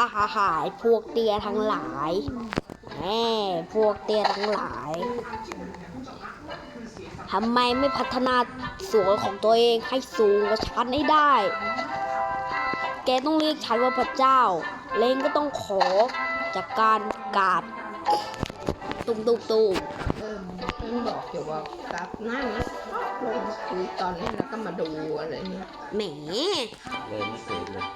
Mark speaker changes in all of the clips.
Speaker 1: ฮ่าฮ่าฮ่าไอ้พวกเตี้ยทั้งหลายแหมพวกเตี้ยทั้งหลายทำไมไม่พัฒนาส่วนของตัวเองให้สูงกว่าฉันให้ได้ แกต้องเรียกฉันว่าพระเจ้า เลงก็ต้องขอจากการกราบตุ้มตุ้มตุ้ม
Speaker 2: เออมันบอกอยู่ว่ากลับนั่นนะลงคุยตอนนี้แล้วก็มาดูอะไรเนี่ย
Speaker 1: แหม
Speaker 3: เลยไม่เคยเลย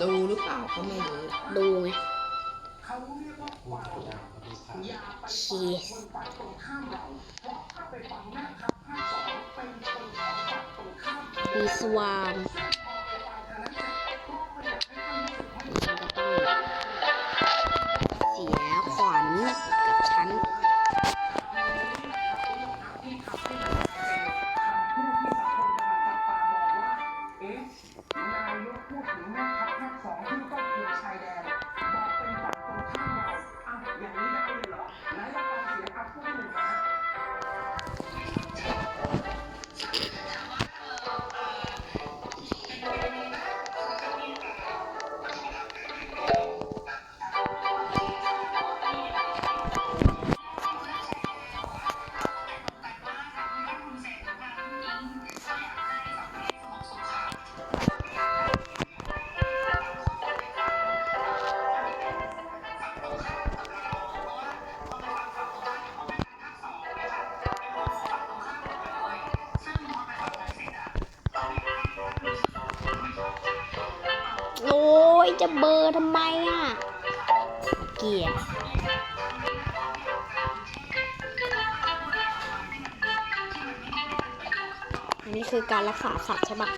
Speaker 2: ดูหรือเปล่าก็ไม่รู้
Speaker 1: ดูไงชีสมีสวาม จะเบอร์ทำไมอะ เกียดอันนี้คือการรักษาสัตว์ใช่ปะ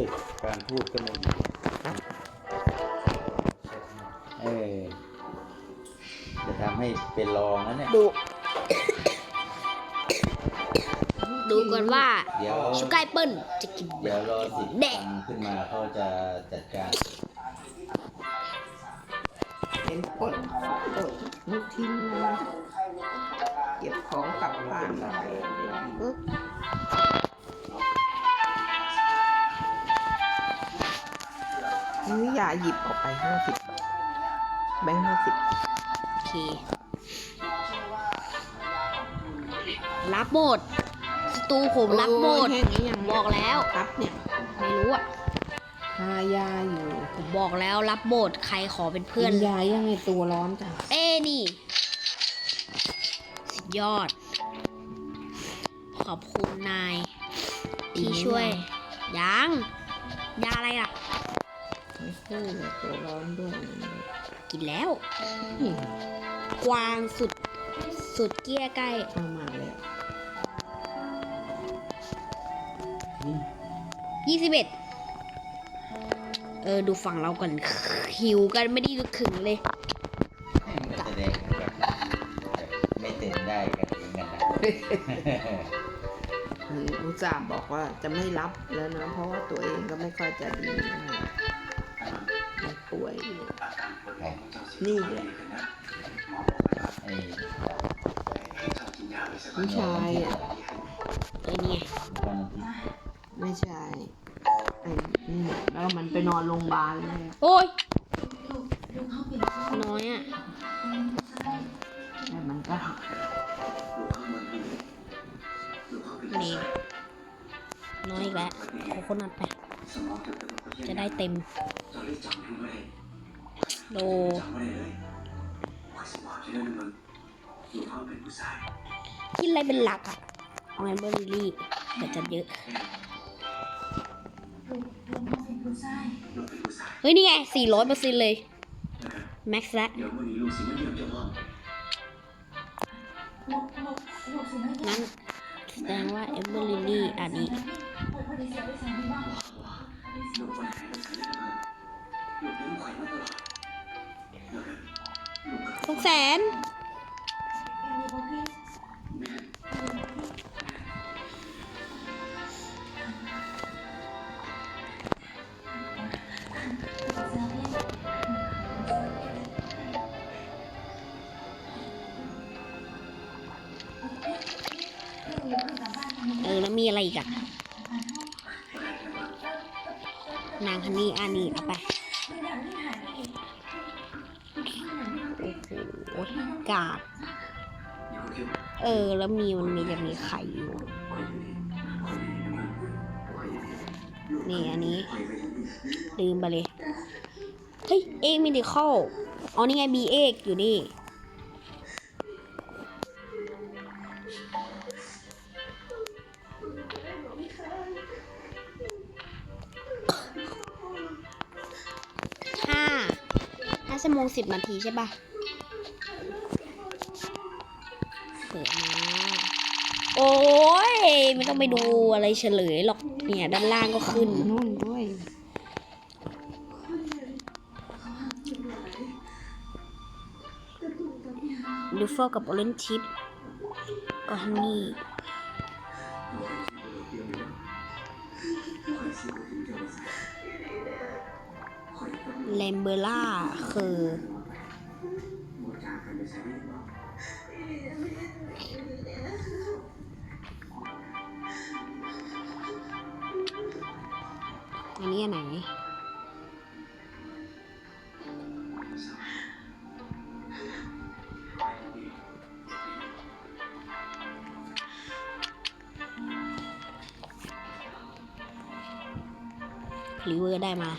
Speaker 3: สึกการพูดก็ไม่ดีเออจะทำให้เป็นรองนะเนี่ย
Speaker 1: ดู ดูก่อนว่า
Speaker 3: เดี๋ยว
Speaker 1: ชูการเปิ้ลจะกิน
Speaker 3: เดี๋ยวรอสิบ
Speaker 1: แดะ
Speaker 3: ตังค์ขึ้นมาเขาจะจัดการ
Speaker 2: เป็นปลดปลดนุกทิ้งนะเก็บของกลับบ้านอะไร นี่ยาหยิบออกไปห้าสิบบาทแบงค์ห้าสิบ
Speaker 1: โอเค รับหมดสตูผมรับหมด
Speaker 2: แค่นี้ยัง
Speaker 1: บอกแล้ว
Speaker 2: รับเนี่ย
Speaker 1: ไม่รู้อะ
Speaker 2: ทายาอยู่
Speaker 1: ผมบอกแล้วรับหมดใครขอเป็นเพื่อน
Speaker 2: กิยายังไงตัวร้อนจัง
Speaker 1: เอ้นี่ สุดยอด ขอบคุณนาย ที่ช่วย ยัง ยาอะไรล่ะ
Speaker 2: ไม่ใช่เลยตัวร้อนด้วย
Speaker 1: กินแล้ว
Speaker 2: นี่
Speaker 1: กวางสุด สุดเกี้ยใกล้
Speaker 2: เอามาแล้ว
Speaker 1: ยี่สิบเอ็ดเออ ดูฝั่งเราก่อนหิวกันไม่ได้ดูขึงเลย
Speaker 3: ไม่แสดงแบบไม่เต้นได้กันเหมือนกันนะ
Speaker 2: คืออุตส่าห์บอกว่าจะไม่รับแล้วนะ เพราะว่าตัวเองก็ไม่ค่อยจะดีนะมัน ป่วยอยู่นี่แหละ
Speaker 3: ไอ้
Speaker 2: ผู้ชายอะ
Speaker 1: เออนี่ไม่
Speaker 2: ใช่ไอ้นี่แล้วมันไปนอนโรงพยาบาลเลย
Speaker 1: โอ้ยน้อยอะ
Speaker 2: แต่มันก็
Speaker 1: นี่น้อยอีกแล้วขอคนนัดไปจะได้เต็ม โลกินอะไรเป็นหลักอะเอาแอนเบอร์รี่แต่จะเยอะ เฮ้ย นี่ไง400เปอร์เซ็นต์เลย แม็กซ์ละงั้นแสดงว่าเอมเบอร์ลิลี่อันนี้สอง แสน
Speaker 4: แล้วมีมันมีจะมีไข่อยู่ นี่อันนี้ ลืมไปเลย เฮ้ย เอ็กมิดิคอลอ๋อนี่ไงมีเอกอยู่นี่ห้าห้าชั่วโมงสิบนาทีใช่ปะเไม่ต้องไปดูอะไรเฉลยหรอกเนี่ยด้านล่างก็ขึ้น
Speaker 2: นู่นด้วย
Speaker 4: ลูเฟอร์กับโอเรนชิปก็ฮันนี่แลมเบอร่าคือ อันนี้อันไหนพลิเวอร์ได้มา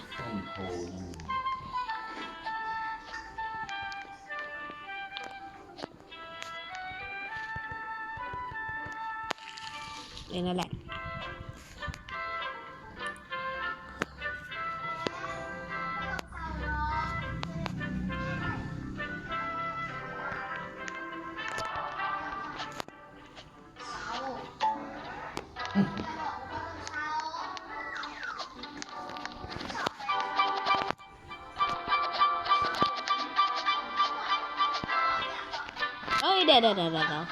Speaker 4: เองนั่นแหละ เดี๋ยวเดี๋ยวเดี๋ยวเดี๋ยว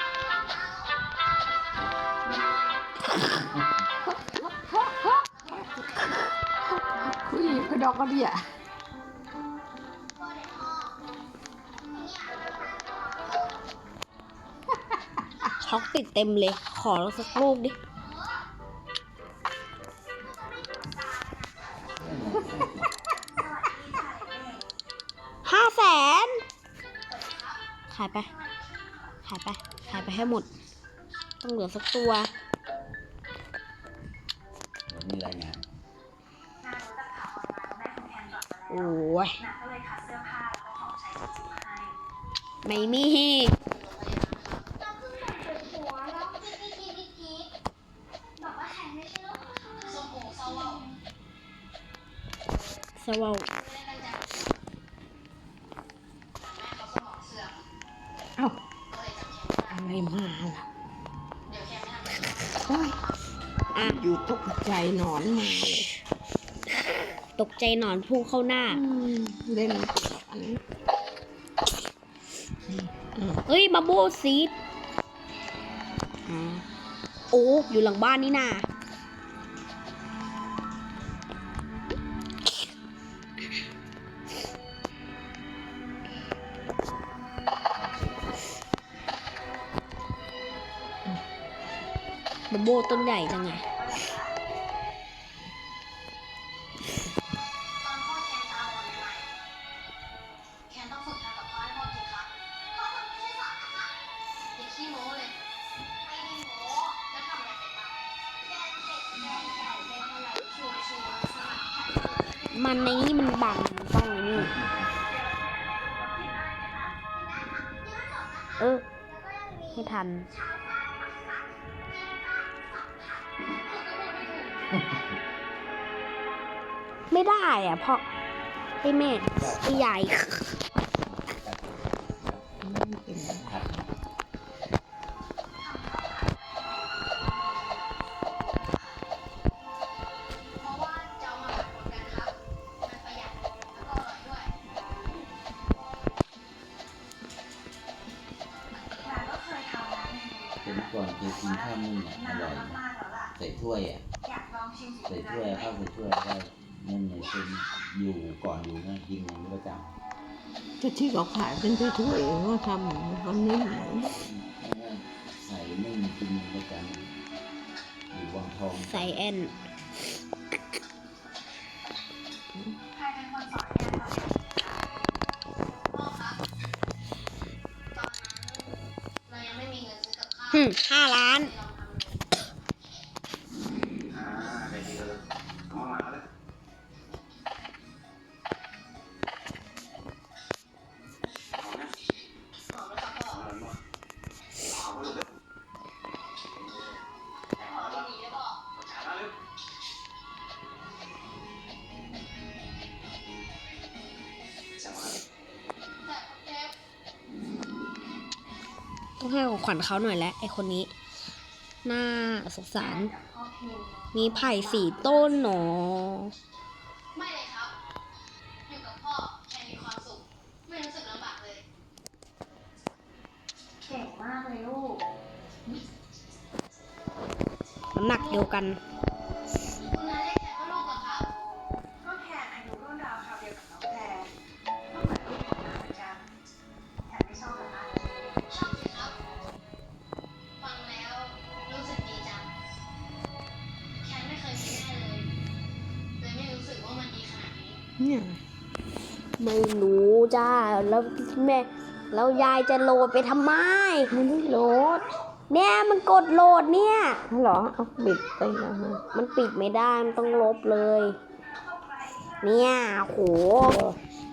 Speaker 2: คุยกระดอกกระเดี่ย
Speaker 4: ช็อกติดเต็มเลย ขอสักลูกดิ ห้หมด ต้องเหลือสักตัว
Speaker 5: เดี๋ยวมีรายงาน
Speaker 4: โอ้ยไม่มีสวาว
Speaker 2: หนอนมาเลย
Speaker 4: ตกใจหนอนพุ่งเข้าหน้า
Speaker 2: อืมเล่นอันนี้อืม
Speaker 4: เฮ้ยบับเบิลซีดโอ้อยู่หลังบ้านนี่นาบับเบิลต้นใหญ่จังไง
Speaker 1: เออไม่
Speaker 4: ทัน ไม่ได้อะเพราะไอ้แม่ไอ้ใหญ่
Speaker 3: เมื่อก่อนเคยกินข้าวนึ่งอะอร่อยนะใส่ถ้วยอะ
Speaker 4: อยากลองชิม
Speaker 3: ใส่ถ้วยข้าวใส่ถ้วยแล้วก็นึ่งเลยเป็นอยู่ก่อนอยู่นะกินอย่างนี้ประจำ
Speaker 2: ก็ที่เขาขายเป็นถ้วยๆเขาทำเขานึ่ง
Speaker 3: แล้วก็ใส่นึ่งกินประจำอยู่วังทอง
Speaker 1: ใส่แอน
Speaker 4: ต้อง
Speaker 1: ให้ของขวัญเขาหน่อยแล้วไอคนนี้น่าสงสาร
Speaker 4: พ่อพิมพ์
Speaker 1: มีไผ่สี่ต้นหนอ
Speaker 4: ไม่เลยครับ อยู่กับพ่อแค่มีความสุข ไม่รู้สึกลำบากเลย เก่งมากเลยลูก
Speaker 1: น้ำหนักเดียวกัน
Speaker 6: ไม่รู้
Speaker 4: จ้า
Speaker 1: แล้วแม่แล้วยายจะโหลดไปทำไม
Speaker 2: ไม่ได้โหลด
Speaker 1: เนี่ยมันกดโหลดเนี่ย
Speaker 2: เหรอเอาบิดไปแล้วนะ
Speaker 1: มันปิดไม่ได้มันต้องลบเลย เนี่ยโห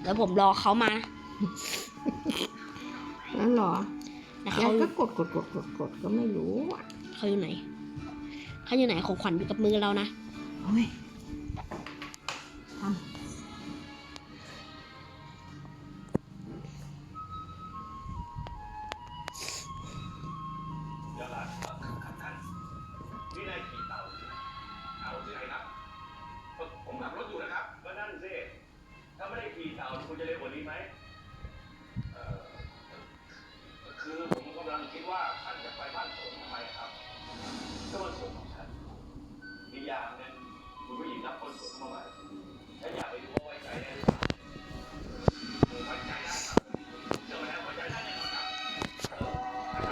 Speaker 1: แล้วผมรอเขามา
Speaker 2: นั่นเหรอ
Speaker 1: แล้ว
Speaker 2: ยา
Speaker 1: เขา
Speaker 2: ยก็กดกดกดกดกดก็ไม่รู้อะ
Speaker 1: เขาอยู่ไหนเขาอยู่ไหนของขวัญอยู่กับมือเรานะ
Speaker 2: โอ้ยท
Speaker 7: นี่ ถ้าไม่ได้ขี่เต่าคุณจะเร็วกว่านี้ไหมเอ่อคือผมกำลังคิดว่าท่านจะไปบ้านสวนทำไมครับก็มันสวนของฉันอีกอย่างหนึงคุณผู้หญิงรับคนสวนเข้ามาฉันอยากไปดูว่าไว้ใจได้หรือเปล่าผมไว้ใจได้ครับเชื่อไหมครับไว้ใจได้แน่นอนครับ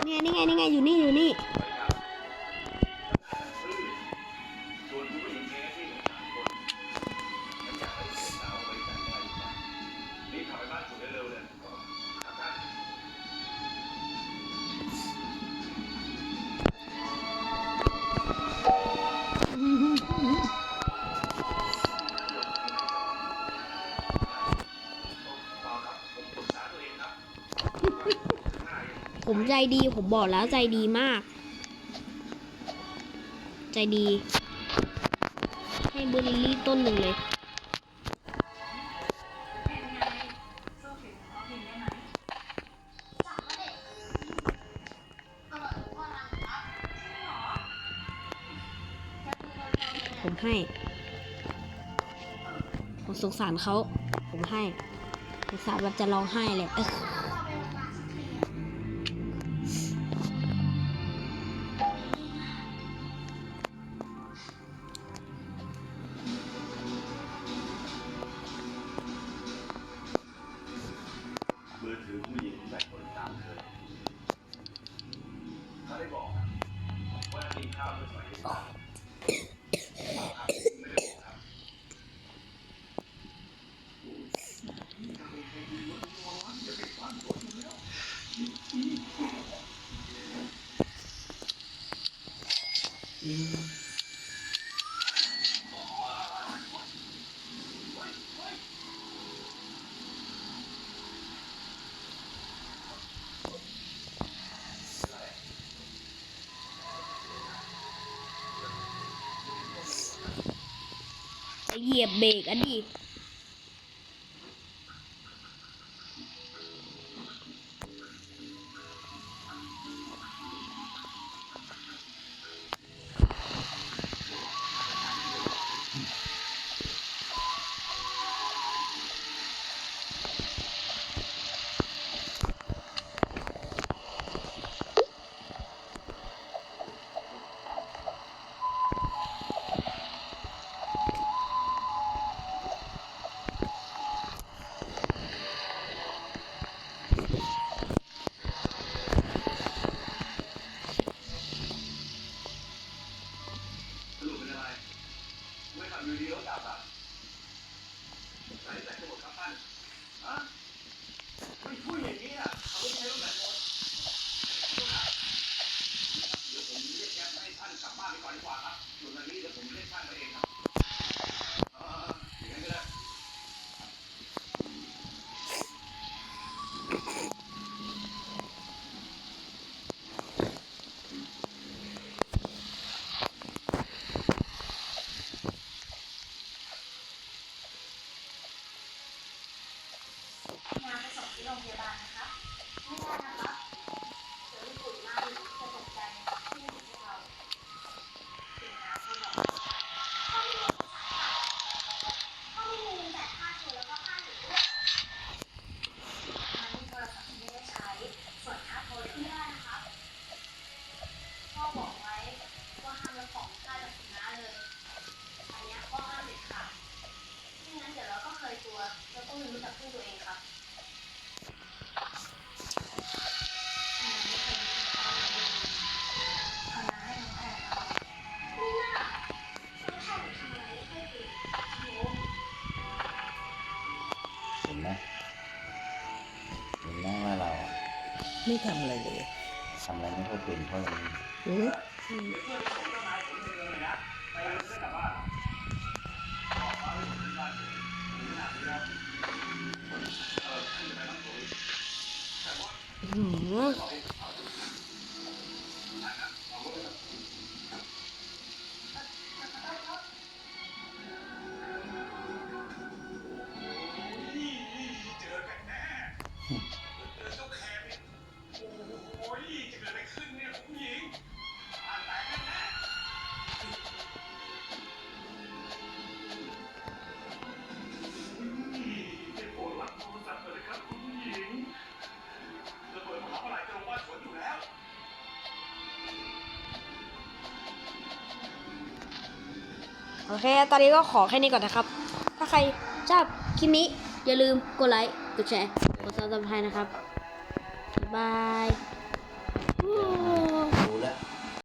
Speaker 1: นี่ไงนี่ไงนี่ไงอยู่นี่อยู่นี่
Speaker 7: ใจดีผมบ
Speaker 1: อกแล้วใจดีมาก ใจดี ให้เบอร์ลิลลี่ต้นหนึ่งเลยผมให้ ผมสงสารเขา ผมให้ สงสารแบบจะร้องไห้เลย เห
Speaker 7: ยียบเบรกอันดี ได้สร้างตัวเองครับ
Speaker 2: ไม่ทำอะไรเลย
Speaker 3: ทำอะไรไม่ค่อยเป็นเพราะอะไร
Speaker 2: หือ
Speaker 7: หืม เค ตอนนี้ก็ขอแค่นี้ก่อนนะครับ ถ้าใครชอบคลิปนี้อย่าลืมกดไลค์ กดแชร์ กดซับสไครต์นะครับ บ๊ายบาย